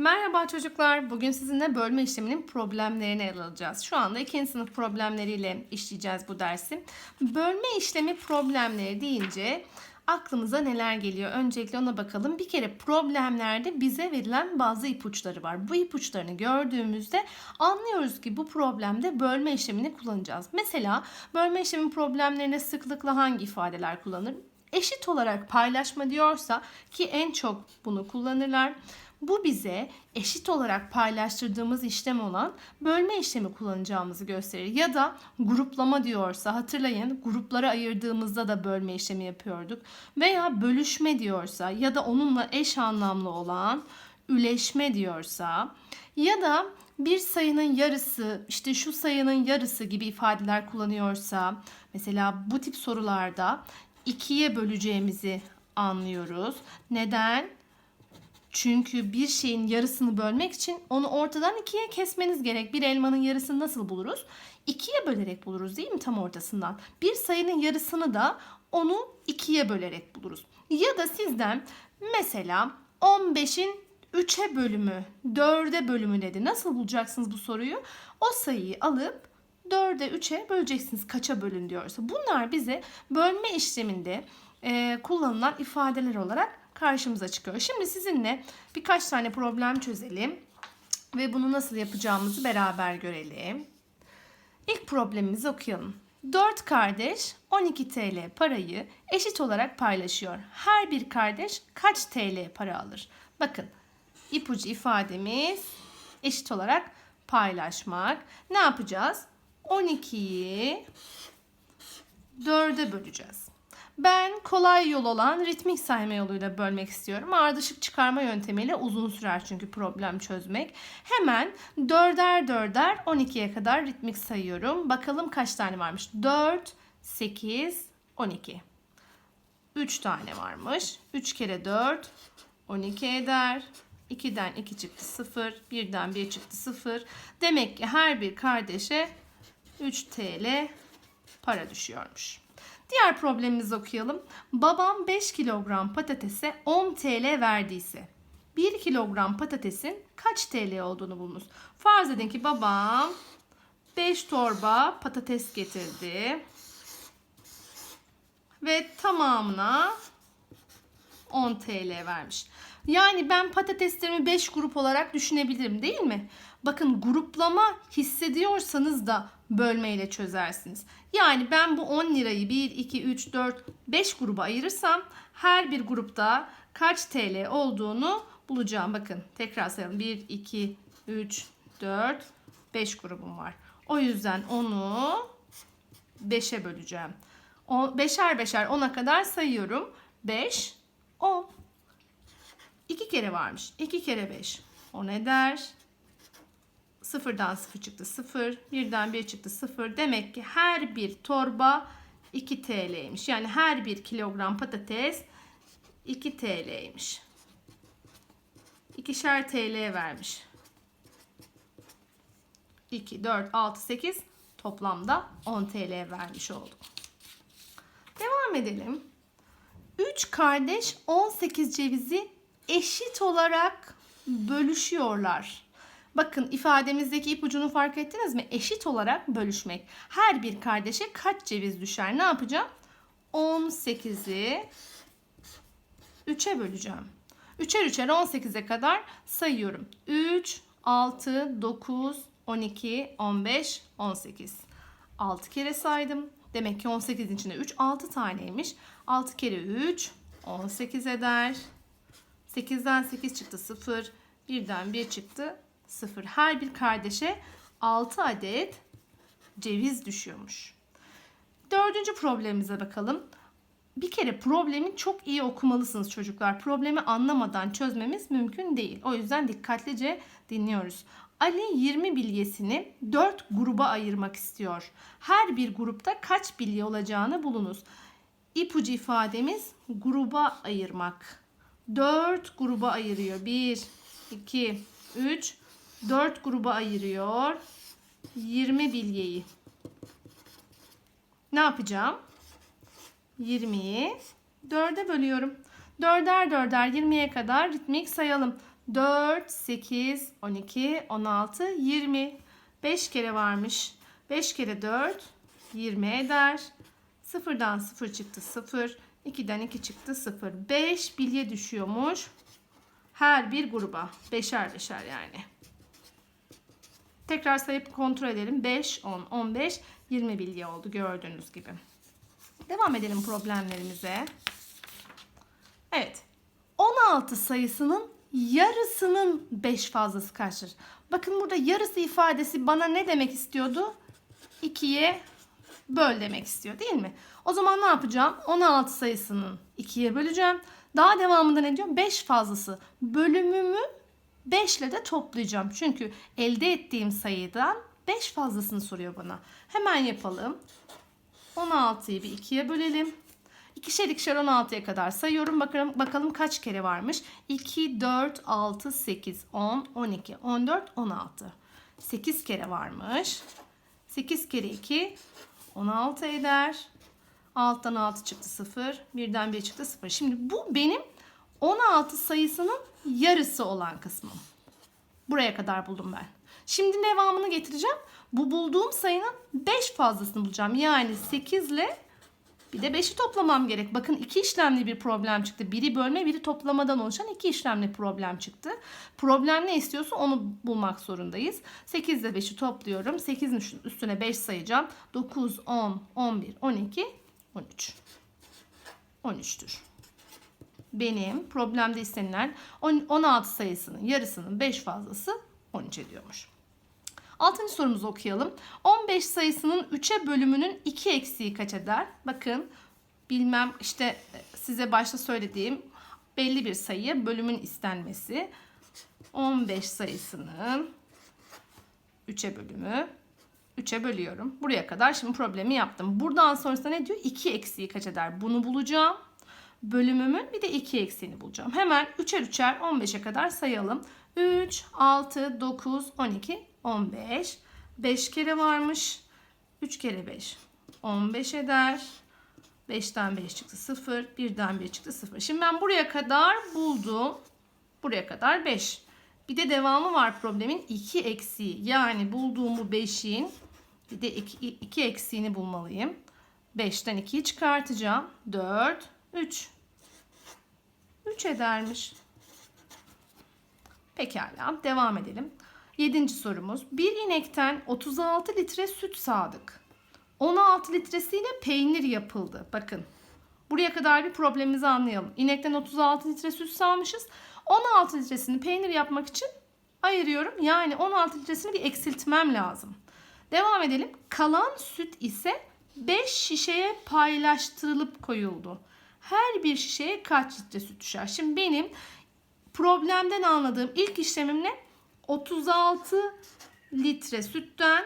Merhaba çocuklar. Bugün sizinle bölme işleminin problemlerini ele alacağız. Şu anda ikinci sınıf problemleriyle işleyeceğiz bu dersi. Bölme işlemi problemleri deyince aklımıza neler geliyor? Öncelikle ona bakalım. Bir kere problemlerde bize verilen bazı ipuçları var. Bu ipuçlarını gördüğümüzde anlıyoruz ki bu problemde bölme işlemini kullanacağız. Mesela bölme işlemi problemlerine sıklıkla hangi ifadeler kullanır? Eşit olarak paylaşma diyorsa ki en çok bunu kullanırlar. Bu bize eşit olarak paylaştırdığımız işlem olan bölme işlemi kullanacağımızı gösterir. Ya da gruplama diyorsa hatırlayın gruplara ayırdığımızda da bölme işlemi yapıyorduk. Veya bölüşme diyorsa ya da onunla eş anlamlı olan üleşme diyorsa ya da bir sayının yarısı işte şu sayının yarısı gibi ifadeler kullanıyorsa mesela bu tip sorularda ikiye böleceğimizi anlıyoruz. Neden? Çünkü bir şeyin yarısını bölmek için onu ortadan ikiye kesmeniz gerek. Bir elmanın yarısını nasıl buluruz? İkiye bölerek buluruz değil mi tam ortasından? Bir sayının yarısını da onu ikiye bölerek buluruz. Ya da sizden mesela 15'in 3'e bölümü, 4'e bölümü dedi. Nasıl bulacaksınız bu soruyu? O sayıyı alıp 4'e 3'e böleceksiniz kaça bölün diyorsa. Bunlar bize bölme işleminde e, kullanılan ifadeler olarak karşımıza çıkıyor. Şimdi sizinle birkaç tane problem çözelim ve bunu nasıl yapacağımızı beraber görelim. İlk problemimizi okuyalım. 4 kardeş 12 TL parayı eşit olarak paylaşıyor. Her bir kardeş kaç TL para alır? Bakın ipucu ifademiz eşit olarak paylaşmak. Ne yapacağız? 12'yi 4'e böleceğiz. Ben kolay yol olan ritmik sayma yoluyla bölmek istiyorum. Ardışık çıkarma yöntemiyle uzun sürer çünkü problem çözmek. Hemen dörder dörder 12'ye kadar ritmik sayıyorum. Bakalım kaç tane varmış. 4, 8, 12. 3 tane varmış. 3 kere 4, 12 eder. 2'den 2 çıktı 0. 1'den 1 çıktı 0. Demek ki her bir kardeşe 3 TL para düşüyormuş. Diğer problemimizi okuyalım. Babam 5 kilogram patatese 10 TL verdiyse 1 kilogram patatesin kaç TL olduğunu bulunuz. Farz edin ki babam 5 torba patates getirdi. Ve tamamına 10 TL vermiş. Yani ben patateslerimi 5 grup olarak düşünebilirim değil mi? Bakın gruplama hissediyorsanız da bölmeyle çözersiniz. Yani ben bu 10 lirayı 1, 2, 3, 4, 5 gruba ayırırsam her bir grupta kaç TL olduğunu bulacağım. Bakın tekrar sayalım. 1, 2, 3, 4, 5 grubum var. O yüzden onu 5'e böleceğim. O, beşer beşer 10'a kadar sayıyorum. 5, 10. 2 kere varmış. 2 kere 5. O ne der? Sıfırdan sıfır çıktı sıfır. Birden bir çıktı sıfır. Demek ki her bir torba 2 TL'ymiş. Yani her bir kilogram patates 2 TL'ymiş. İkişer TL vermiş. 2, 4, 6, 8 toplamda 10 TL vermiş olduk. Devam edelim. 3 kardeş 18 cevizi eşit olarak bölüşüyorlar. Bakın ifademizdeki ipucunu fark ettiniz mi? Eşit olarak bölüşmek. Her bir kardeşe kaç ceviz düşer? Ne yapacağım? 18'i 3'e böleceğim. 3'er 3'er 18'e kadar sayıyorum. 3, 6, 9, 12, 15, 18. 6 kere saydım. Demek ki 18'in içinde 3, 6 taneymiş. 6 kere 3, 18 eder. 8'den 8 çıktı 0. 1'den 1 çıktı 0. Her bir kardeşe 6 adet ceviz düşüyormuş. Dördüncü problemimize bakalım. Bir kere problemi çok iyi okumalısınız çocuklar. Problemi anlamadan çözmemiz mümkün değil. O yüzden dikkatlice dinliyoruz. Ali 20 bilyesini 4 gruba ayırmak istiyor. Her bir grupta kaç bilye olacağını bulunuz. İpucu ifademiz gruba ayırmak. 4 gruba ayırıyor. 1, 2, 3, 4 gruba ayırıyor. 20 bilyeyi. Ne yapacağım? 20'yi 4'e bölüyorum. 4'er 4'er 20'ye kadar ritmik sayalım. 4, 8, 12, 16, 20. 5 kere varmış. 5 kere 4, 20 eder. Sıfırdan 0 çıktı 0. 2'den 2 çıktı 0. 5 bilye düşüyormuş. Her bir gruba. Beşer beşer yani. Tekrar sayıp kontrol edelim. 5, 10, 15, 20 bilye oldu gördüğünüz gibi. Devam edelim problemlerimize. Evet. 16 sayısının yarısının 5 fazlası kaçtır? Bakın burada yarısı ifadesi bana ne demek istiyordu? 2'ye böl demek istiyor değil mi? O zaman ne yapacağım? 16 sayısının 2'ye böleceğim. Daha devamında ne diyor? 5 fazlası. Bölümümü 5 ile de toplayacağım. Çünkü elde ettiğim sayıdan 5 fazlasını soruyor bana. Hemen yapalım. 16'yı bir 2'ye bölelim. İkişer ikişer 16'ya kadar sayıyorum. Bakalım, bakalım kaç kere varmış. 2, 4, 6, 8, 10, 12, 14, 16. 8 kere varmış. 8 kere 2, 16 eder. Alttan 6 çıktı 0. Birden 1 çıktı 0. Şimdi bu benim 16 sayısının yarısı olan kısmım. Buraya kadar buldum ben. Şimdi devamını getireceğim. Bu bulduğum sayının 5 fazlasını bulacağım. Yani 8 ile bir de 5'i toplamam gerek. Bakın iki işlemli bir problem çıktı. Biri bölme, biri toplamadan oluşan iki işlemli problem çıktı. Problem ne istiyorsa onu bulmak zorundayız. 8 ile 5'i topluyorum. 8'in üstüne 5 sayacağım. 9, 10, 11, 12, 13. 13'tür. Benim problemde istenilen 16 sayısının yarısının 5 fazlası 13 ediyormuş. Altıncı sorumuzu okuyalım. 15 sayısının 3'e bölümünün 2 eksiği kaç eder? Bakın bilmem işte size başta söylediğim belli bir sayıya bölümün istenmesi. 15 sayısının 3'e bölümü 3'e bölüyorum. Buraya kadar şimdi problemi yaptım. Buradan sonrasında ne diyor? 2 eksiği kaç eder? Bunu bulacağım. Bölümümün bir de 2 eksiğini bulacağım. Hemen 3'er 3'er 15'e kadar sayalım. 3, 6, 9, 12, 15. 5 kere varmış. 3 kere 5. 15 eder. 5'ten 5 çıktı 0. 1'den 1 çıktı 0. Şimdi ben buraya kadar buldum. Buraya kadar 5. Bir de devamı var problemin 2 eksiği. Yani bulduğum bu 5'in bir de 2, 2 eksiğini bulmalıyım. 5'ten 2'yi çıkartacağım. 4, 3. 3 edermiş. Pekala devam edelim. Yedinci sorumuz. Bir inekten 36 litre süt sağdık. 16 litresiyle peynir yapıldı. Bakın buraya kadar bir problemimizi anlayalım. İnekten 36 litre süt sağmışız. 16 litresini peynir yapmak için ayırıyorum. Yani 16 litresini bir eksiltmem lazım. Devam edelim. Kalan süt ise 5 şişeye paylaştırılıp koyuldu. Her bir şişeye kaç litre süt düşer? Şimdi benim problemden anladığım ilk işlemim ne? 36 litre sütten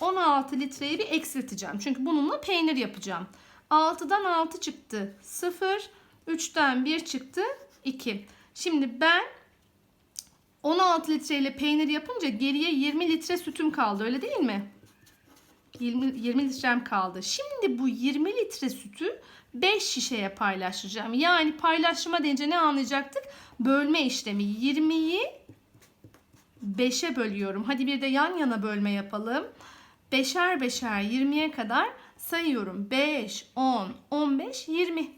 16 litreyi bir eksilteceğim. Çünkü bununla peynir yapacağım. 6'dan 6 çıktı 0. 3'ten 1 çıktı 2. Şimdi ben 16 litre ile peynir yapınca geriye 20 litre sütüm kaldı öyle değil mi? 20, 20 litrem kaldı. Şimdi bu 20 litre sütü 5 şişeye paylaşacağım. Yani paylaşma deyince ne anlayacaktık? Bölme işlemi. 20'yi 5'e bölüyorum. Hadi bir de yan yana bölme yapalım. Beşer beşer 20'ye kadar sayıyorum. 5, 10, 15, 20.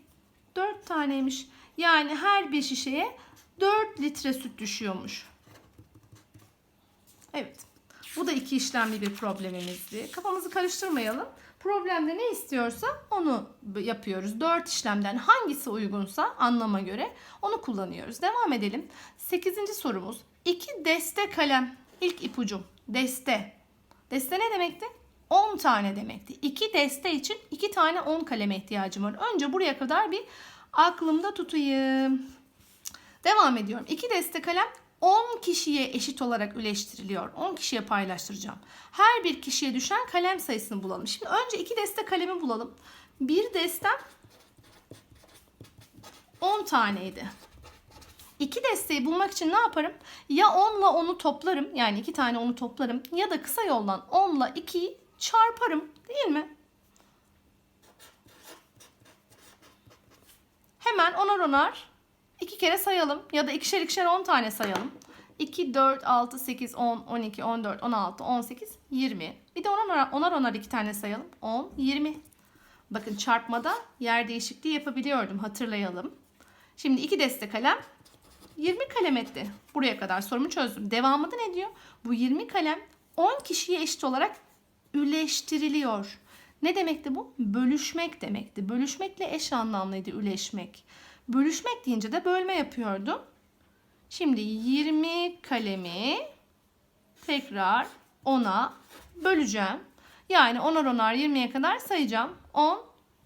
4 taneymiş. Yani her bir şişeye 4 litre süt düşüyormuş. Evet. Bu da iki işlemli bir problemimizdi. Kafamızı karıştırmayalım. Problemde ne istiyorsa onu yapıyoruz. 4 işlemden hangisi uygunsa anlama göre onu kullanıyoruz. Devam edelim. 8. sorumuz. 2 deste kalem. İlk ipucum. Deste. Deste ne demekti? 10 tane demekti. 2 deste için 2 tane 10 kaleme ihtiyacım var. Önce buraya kadar bir aklımda tutayım. Devam ediyorum. 2 deste kalem 10 kişiye eşit olarak üleştiriliyor. 10 kişiye paylaştıracağım. Her bir kişiye düşen kalem sayısını bulalım. Şimdi önce 2 deste kalemi bulalım. Bir destem 10 taneydi. 2 desteği bulmak için ne yaparım? Ya 10 ile 10'u toplarım. Yani 2 tane 10'u toplarım. Ya da kısa yoldan 10 ile 2'yi çarparım. Değil mi? Hemen onar onar iki kere sayalım. Ya da ikişer ikişer 10 tane sayalım. 2, 4, 6, 8, 10, 12, 14, 16, 18, 20. Bir de onar onar, onar iki tane sayalım. 10, 20. Bakın çarpmada yer değişikliği yapabiliyordum. Hatırlayalım. Şimdi iki deste kalem 20 kalem etti. Buraya kadar sorumu çözdüm. Devamında ne diyor? Bu 20 kalem 10 kişiye eşit olarak üleştiriliyor. Ne demekti bu? Bölüşmek demekti. Bölüşmekle eş anlamlıydı üleşmek. Bölüşmek deyince de bölme yapıyordum. Şimdi 20 kalemi tekrar 10'a böleceğim. Yani onar onar 20'ye kadar sayacağım. 10,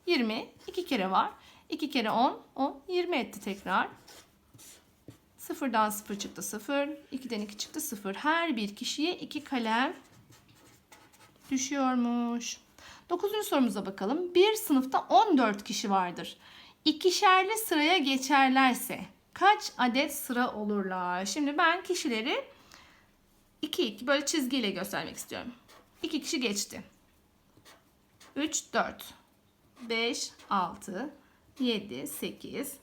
20, 2 kere var. 2 kere 10, 10, 20 etti tekrar. Sıfırdan sıfır çıktı sıfır. 2'den 2 çıktı sıfır. Her bir kişiye 2 kalem düşüyormuş. Dokuzuncu sorumuza bakalım. Bir sınıfta 14 kişi vardır. İkişerli sıraya geçerlerse kaç adet sıra olurlar? Şimdi ben kişileri 2 2 böyle çizgiyle göstermek istiyorum. 2 kişi geçti. 3 4 5 6 7 8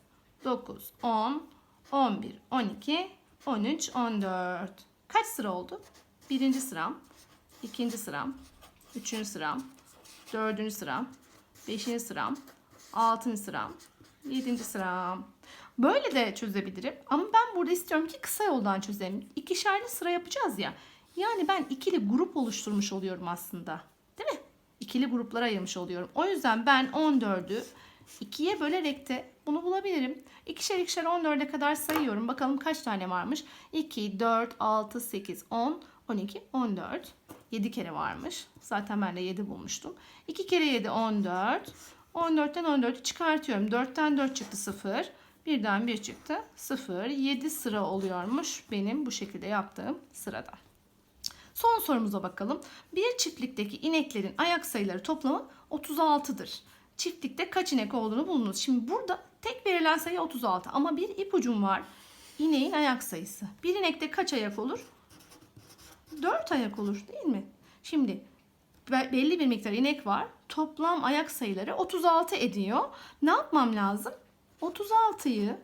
9 10 11 12 13 14 Kaç sıra oldu? Birinci sıram, ikinci sıram, üçüncü sıram, dördüncü sıram, beşinci sıram, altıncı sıram, yedinci sıram. Böyle de çözebilirim. Ama ben burada istiyorum ki kısa yoldan çözelim. İkişerli sıra yapacağız ya. Yani ben ikili grup oluşturmuş oluyorum aslında. Değil mi? İkili gruplara ayırmış oluyorum. O yüzden ben 14'ü ikiye bölerek de bunu bulabilirim. İkişer ikişer 14'e kadar sayıyorum. Bakalım kaç tane varmış? 2, 4, 6, 8, 10, 12, 14. 7 kere varmış. Zaten ben de 7 bulmuştum. 2 kere 7 14. 14'ten 14'ü çıkartıyorum. 4'ten 4 çıktı 0. Birden 1 çıktı 0. 7 sıra oluyormuş benim bu şekilde yaptığım sırada. Son sorumuza bakalım. Bir çiftlikteki ineklerin ayak sayıları toplamı 36'dır. Çiftlikte kaç inek olduğunu bulunuz. Şimdi burada tek verilen sayı 36 ama bir ipucum var. İneğin ayak sayısı. Bir inekte kaç ayak olur? 4 ayak olur değil mi? Şimdi belli bir miktar inek var. Toplam ayak sayıları 36 ediyor. Ne yapmam lazım? 36'yı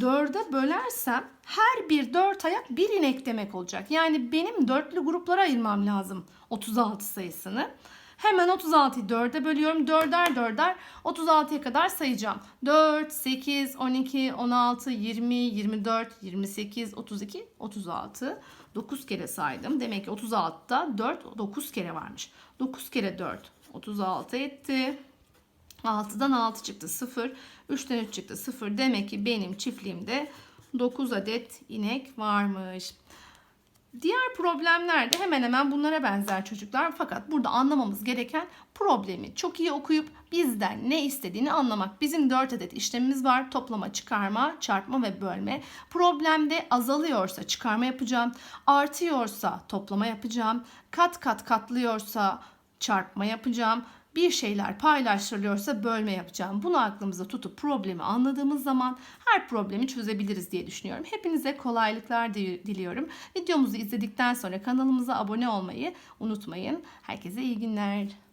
4'e bölersem her bir 4 ayak bir inek demek olacak. Yani benim dörtlü gruplara ayırmam lazım 36 sayısını. Hemen 36'yı 4'e bölüyorum. 4'er 4'er 36'ya kadar sayacağım. 4, 8, 12, 16, 20, 24, 28, 32, 36. 9 kere saydım. Demek ki 36'da 4, 9 kere varmış. 9 kere 4, 36 etti. 6'dan 6 çıktı 0. 3'ten 3 çıktı 0. Demek ki benim çiftliğimde 9 adet inek varmış. Diğer problemler de hemen hemen bunlara benzer çocuklar. Fakat burada anlamamız gereken problemi çok iyi okuyup bizden ne istediğini anlamak. Bizim 4 adet işlemimiz var. Toplama, çıkarma, çarpma ve bölme. Problemde azalıyorsa çıkarma yapacağım. Artıyorsa toplama yapacağım. Kat kat katlıyorsa çarpma yapacağım bir şeyler paylaştırılıyorsa bölme yapacağım. Bunu aklımıza tutup problemi anladığımız zaman her problemi çözebiliriz diye düşünüyorum. Hepinize kolaylıklar diliyorum. Videomuzu izledikten sonra kanalımıza abone olmayı unutmayın. Herkese iyi günler.